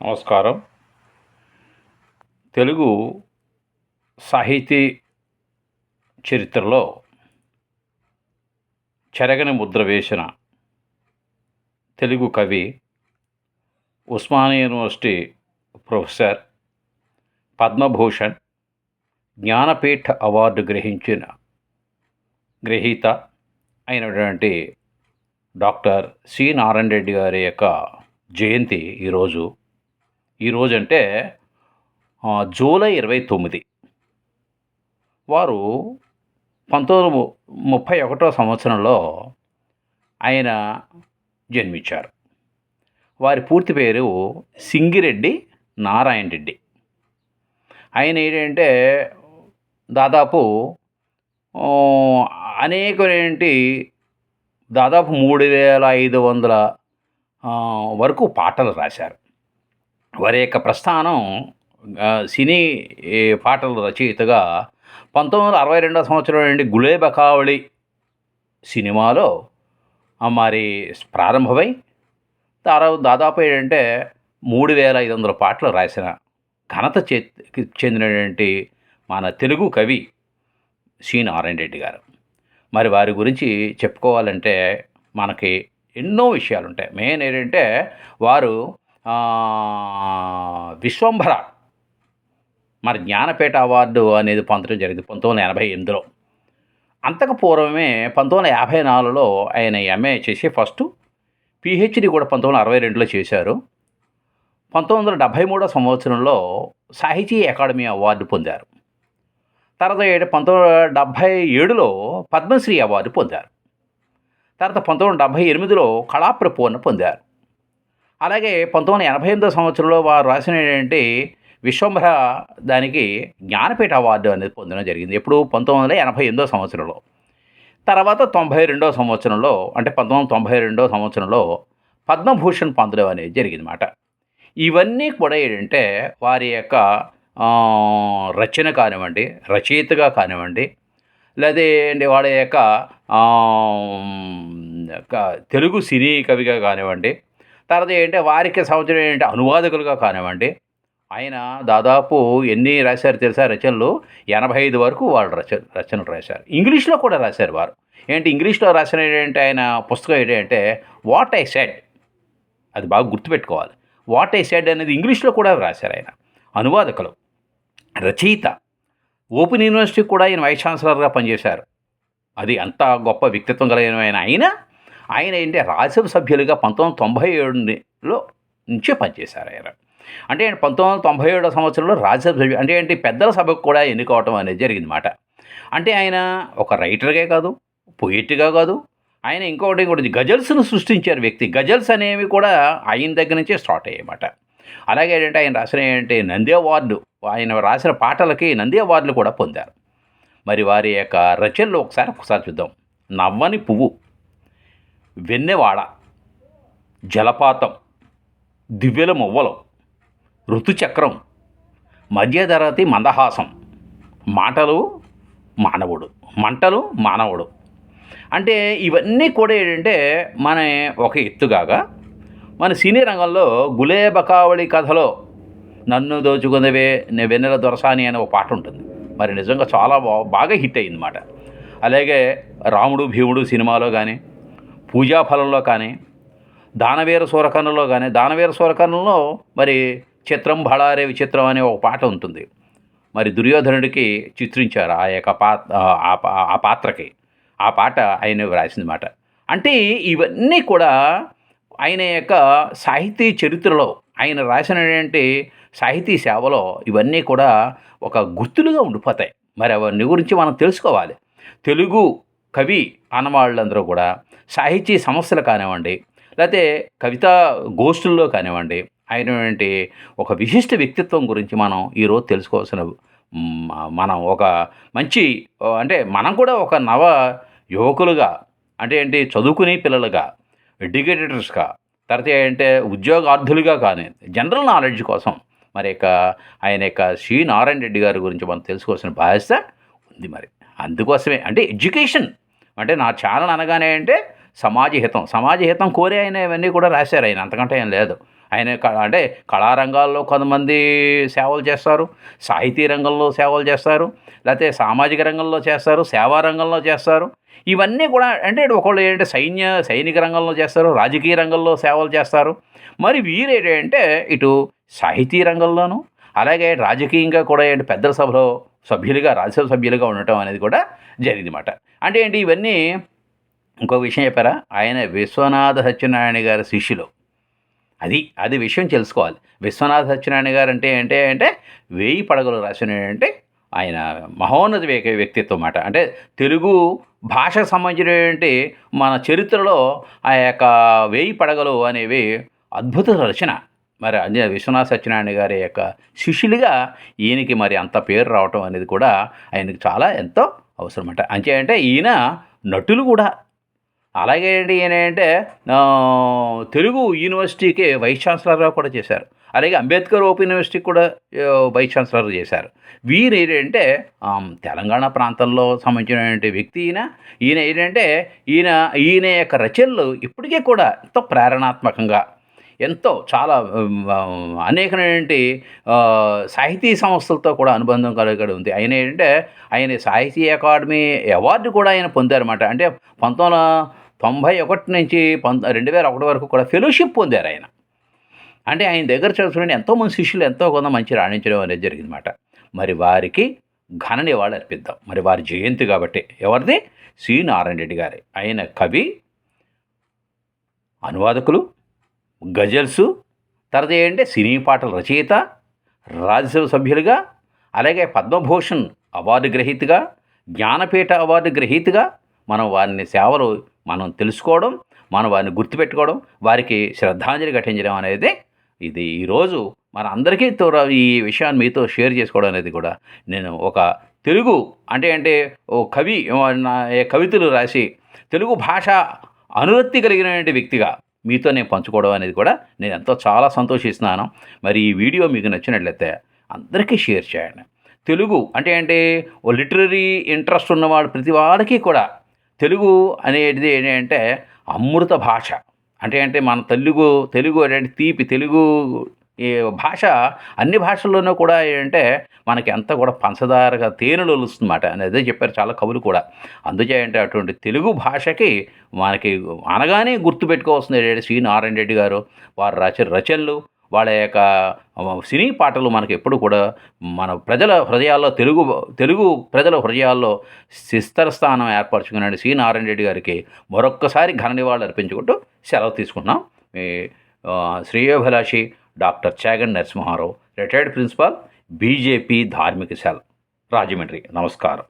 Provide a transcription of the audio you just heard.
నమస్కారం. తెలుగు సాహితీ చరిత్రలో చెరగని ముద్ర వేసిన తెలుగు కవి Osmania university professor Padma Bhushan Jnanpith award గ్రహించిన గ్రహీత అయినటువంటి డాక్టర్ సి నారాయణ రెడ్డి గారి యొక్క జయంతి ఈరోజు ఈరోజు అంటే జూలై ఇరవై తొమ్మిది. వారు పంతొమ్మిది ముప్పై ఒకటో సంవత్సరంలో ఆయన జన్మించారు. వారి పూర్తి పేరు సింగిరెడ్డి నారాయణ రెడ్డి. ఆయన ఏంటంటే దాదాపు అనేకమేంటి దాదాపు మూడు వేల ఐదు వందల వరకు పాటలు రాశారు. వారి యొక్క ప్రస్థానం సినీ పాటల రచయితగా పంతొమ్మిది వందల అరవై రెండవ సంవత్సరం నుండి గులేబకావళి సినిమాలో మరి ప్రారంభమై తర్వాత దాదాపు ఏంటంటే మూడు వేల ఐదు వందల పాటలు రాసిన ఘనత చే చెందినటువంటి మన తెలుగు కవి సి నారాయణ రెడ్డి గారు. మరి వారి గురించి చెప్పుకోవాలంటే మనకి ఎన్నో విషయాలు ఉంటాయి మెయిన్ ఏంటంటే వారు విశ్వంభర. మరి జ్ఞానపేట అవార్డు అనేది పొందడం జరిగింది పంతొమ్మిది వందల ఎనభై ఎనిమిదిలో. అంతకు పూర్వమే పంతొమ్మిది వందల యాభై నాలుగులో ఆయన ఎంఏ చేసి ఫస్ట్ పిహెచ్డి కూడా పంతొమ్మిది వందల అరవై రెండులో చేశారు. పంతొమ్మిది వందల డెబ్భై మూడో సంవత్సరంలో సాహితీ అకాడమీ అవార్డు పొందారు. తర్వాత ఏడు- పంతొమ్మిది వందల డెబ్భై ఏడులో పద్మశ్రీ అవార్డు పొందారు. తర్వాత పంతొమ్మిది వందల డెబ్భై ఎనిమిదిలో కళాప్రపూర్ణ పొందారు. అలాగే పంతొమ్మిది వందల ఎనభై ఎనిమిదో సంవత్సరంలో వారు రాసిన ఏంటంటే విశ్వంభర దానికి జ్ఞానపీఠ అవార్డు అనేది పొందడం జరిగింది. ఎప్పుడు? పంతొమ్మిది వందల ఎనభై ఎనిమిదో సంవత్సరంలో. తర్వాత తొంభై రెండో సంవత్సరంలో అంటే పంతొమ్మిది వందల తొంభై రెండో సంవత్సరంలో పద్మభూషణ్ పొందడం అనేది జరిగిందన్నమాట. ఇవన్నీ కూడా ఏంటంటే వారి యొక్క రచన కానివ్వండి రచయితగా కానివ్వండి లేదా ఏంటి వాళ్ళ యొక్క తెలుగు సినీ కవిగా కానివ్వండి తర్వాత ఏంటంటే వారికి సంవత్సరం ఏంటంటే అనువాదకులుగా కానివ్వండి. ఆయన దాదాపు ఎన్ని రాశారు తెలుసా? రచనలు ఎనభై ఐదు వరకు వాళ్ళు రచ రచనలు రాశారు. ఇంగ్లీష్లో కూడా రాశారు వారు. ఏంటి? ఇంగ్లీష్లో రాసిన ఏంటంటే ఆయన పుస్తకం ఏంటంటే వాట్ ఐ సెడ్. అది బాగా గుర్తుపెట్టుకోవాలి. వాట్ ఐ సెడ్ అనేది ఇంగ్లీష్లో కూడా రాశారు ఆయన. అనువాదకులు. రచయిత. ఓపెన్ యూనివర్సిటీ కూడా ఆయన వైస్ ఛాన్సలర్గా పనిచేశారు. అది అంత గొప్ప వ్యక్తిత్వం కలిగిన ఆయన ఆయన. ఆయన ఏంటి రాజ్యసభ సభ్యులుగా పంతొమ్మిది వందల తొంభై ఏడులో నుంచే పనిచేశారు ఆయన. అంటే పంతొమ్మిది వందల తొంభై ఏడో సంవత్సరంలో రాజ్యసభ సభ్యులు అంటే ఏంటి పెద్దల సభకు కూడా ఎన్నుకోవటం అనేది జరిగిందన్నమాట. అంటే ఆయన ఒక రైటర్గా కాదు పొయిట్గా కాదు ఆయన ఇంకొకటి ఇంకోటి గజల్స్ను సృష్టించారు వ్యక్తి. గజల్స్ అనేవి కూడా ఆయన దగ్గర నుంచే స్టార్ట్ అయ్యాయన్నమాట. అలాగే ఏంటంటే ఆయన రాసిన ఏంటంటే నంది అవార్డు ఆయన రాసిన పాటలకి నంది అవార్డులు కూడా పొందారు. మరి వారి యొక్క రచనలు ఒకసారి ఒకసారి చూద్దాం. నవ్వని పువ్వు. వెన్నెవాడ జలపాతం దివ్యల మువ్వలు ఋతుచక్రం మధ్యధరతి మందహాసం మాటలు మానవుడు మంటలు మానవుడు. అంటే ఇవన్నీ కూడా ఏంటంటే మన ఒక ఎత్తుగాగా మన సినీ రంగంలో గులేబకావళి కథలో నన్ను దోచుకుందవే నే వెన్నెల దొరసాని అనే ఒక పాట ఉంటుంది. మరి నిజంగా చాలా బాగా హిట్ అయిందన్నమాట అలాగే రాముడు భీముడు సినిమాలో కానీ పూజాఫలంలో కానీ దానవీర సూరకర్ణలో కానీ దానవీర సూరకర్ణలో మరి చిత్రం భళారే విచిత్రం అనే ఒక పాట ఉంటుంది. మరి దుర్యోధనుడికి చిత్రించారు ఆ యొక్క పా ఆ పా- ఆ పాత్రకి. ఆ పాట ఆయన వ్రాసింది మాట. అంటే ఇవన్నీ కూడా ఆయన యొక్క సాహితీ చరిత్రలో ఆయన రాసినటువంటి సాహితీ సేవలో ఇవన్నీ కూడా ఒక గుర్తులుగా ఉండిపోతాయి. మరి అవన్నీ గురించి మనం తెలుసుకోవాలి. తెలుగు కవి అన్నవాళ్ళందరూ కూడా సాహితీ సమస్యలు కానివ్వండి లేకపోతే కవితా గోష్ఠుల్లో కానివ్వండి అయినటువంటి ఒక విశిష్ట వ్యక్తిత్వం గురించి మనం ఈరోజు తెలుసుకోవాల్సిన మనం ఒక మంచి అంటే మనం కూడా ఒక నవ యువకులుగా అంటే ఏంటి చదువుకునే పిల్లలుగా ఎడ్యుకేటర్స్గా తర్వాత ఏంటంటే ఉద్యోగార్థులుగా కానీ జనరల్ నాలెడ్జ్ కోసం మరి యొక్క ఆయన యొక్క శ్రీ నారాయణ రెడ్డి గారి గురించి మనం తెలుసుకోవాల్సిన బాధ్యత ఉంది మరి. అందుకోసమే. అంటే ఎడ్యుకేషన్. అంటే నా ఛానల్ అనగానే అంటే సమాజ హితం సమాజ హితం కోరే ఆయన ఇవన్నీ కూడా రాశారు. ఆయన అంతకంటే ఏం లేదు. ఆయన క- అంటే కళారంగాల్లో కొంతమంది సేవలు చేస్తారు. సాహితీ రంగంలో సేవలు చేస్తారు. లేకపోతే సామాజిక రంగంలో చేస్తారు. సేవా రంగంలో చేస్తారు. ఇవన్నీ కూడా అంటే ఒకళ్ళు ఏంటంటే సైన్య సైనిక రంగంలో చేస్తారు. రాజకీయ రంగంలో సేవలు చేస్తారు. మరి వీరు ఏంటంటే ఇటు సాహితీ రంగంలోనూ అలాగే రాజకీయంగా కూడా ఏంటి పెద్దల సభలో సభ్యులుగా రాజ్యసభ సభ్యులుగా ఉండటం అనేది కూడా జరిగిందన్నమాట. అంటే ఏంటి ఇవన్నీ ఇంకో విషయం చెప్పారా? ఆయన విశ్వనాథ సత్యనారాయణ గారి శిష్యులు. అది అది విషయం తెలుసుకోవాలి. విశ్వనాథ సత్యనారాయణ గారు అంటే ఏంటి అంటే వేయి పడగలు రాసిన అంటే ఆయన మహోన్నత వ్యక్తిత్వం అన్నమాట. అంటే తెలుగు భాషకు సంబంధించినటువంటి మన చరిత్రలో ఆ యొక్క వేయి పడగలు అనేవి అద్భుత రచన. మరి అదే విశ్వనాథ సత్యనారాయణ గారి యొక్క శిష్యులుగా ఈయనకి మరి అంత పేరు రావటం అనేది కూడా ఆయనకు చాలా ఎంతో అవసరం అంట అంతే అంటే ఈయన నటులు కూడా. అలాగే ఏంటి ఈయన అంటే తెలుగు యూనివర్సిటీకి వైస్ ఛాన్సలర్గా కూడా చేశారు. అలాగే అంబేద్కర్ ఓపెన్ యూనివర్సిటీకి కూడా వైస్ ఛాన్సలర్ చేశారు. వీరు ఏంటంటే తెలంగాణ ప్రాంతంలో సంబంధించినటువంటి వ్యక్తి ఈయన. ఈయన ఏంటంటే ఈయన ఈయన యొక్క రచనలు ఇప్పటికీ కూడా ఎంతో ప్రేరణాత్మకంగా ఎంతో చాలా ఉమ్, అనేకమైనటువంటి సాహితీ సంస్థలతో కూడా అనుబంధం కలిగి ఉంది. ఆయన ఏంటంటే ఆయన సాహితీ అకాడమీ అవార్డు కూడా ఆయన పొందారన్నమాట. అంటే పంతొమ్మిది తొంభై ఒకటి నుంచి పంత రెండు వేల ఒకటి వరకు కూడా ఫెలోషిప్ పొందారు ఆయన. అంటే ఆయన దగ్గర చదువుతుంటే ఎంతోమంది శిష్యులు ఎంతో కొంత మంచి రాణించడం అనేది జరిగిందన్నమాట. మరి వారికి ఘన నివాళి అర్పిద్దాం. మరి వారి జయంతి కాబట్టి ఎవరిది? సి. నారాయణ రెడ్డి గారి. ఆయన కవి అనువాదకులు గజల్సు తర్వాత ఏంటంటే సినీ పాటల రచయిత రాజ్యసభ సభ్యులుగా అలాగే పద్మభూషణ్ అవార్డు గ్రహీతగా జ్ఞానపీఠ అవార్డు గ్రహీతగా మనం వారిని సేవలు మనం తెలుసుకోవడం మనం వారిని గుర్తుపెట్టుకోవడం వారికి శ్రద్ధాంజలి ఘటించడం అనేది ఇది ఈరోజు మన అందరికీ తో- ఈ విషయాన్ని మీతో షేర్ చేసుకోవడం అనేది కూడా నేను ఒక తెలుగు అంటే అంటే ఓ కవి నా కవితలు రాసి తెలుగు భాష అనురక్తి కలిగినటువంటి వ్యక్తిగా మీతో నేను పంచుకోవడం అనేది కూడా నేను ఎంతో చాలా సంతోషిస్తున్నాను. మరి ఈ వీడియో మీకు నచ్చినట్లయితే అందరికీ షేర్ చేయండి. తెలుగు అంటే ఏంటి? ఓ లిటరరీ ఇంట్రెస్ట్ ఉన్నవాడు ప్రతి వాడికి కూడా తెలుగు అనేది ఏంటంటే అమృత భాష. అంటే అంటే మన తెలుగు తెలుగు అంటే తీపి తెలుగు ఈ భాష అన్ని భాషల్లోనూ కూడా ఏంటంటే మనకి ఎంత కూడా పంచదారగా తేనెలు వస్తుందన్నమాట అనేది చెప్పారు చాలా కవులు కూడా. అందుచేయంటే అటువంటి తెలుగు భాషకి మనకి అనగానే గుర్తుపెట్టుకోవాల్సింది ఏంటంటే శ్రీ నారాయణ రెడ్డి గారు వారు రచన రచనలు వాళ్ళ యొక్క సినీ పాటలు మనకి ఎప్పుడు కూడా మన ప్రజల హృదయాల్లో తెలుగు తెలుగు ప్రజల హృదయాల్లో శిస్తర స్థానం ఏర్పరచుకున్నాడు శ్రీ నారాయణ రెడ్డి గారికి మరొక్కసారి ఘన నివాళులు అర్పించుకుంటూ సెలవు తీసుకున్నాం మీ శ్రేయోభిలాషి doctor Chagan Narasimha Rao retired principal BJP ధార్మిక శాల. రాజమండ్రి నమస్కారం.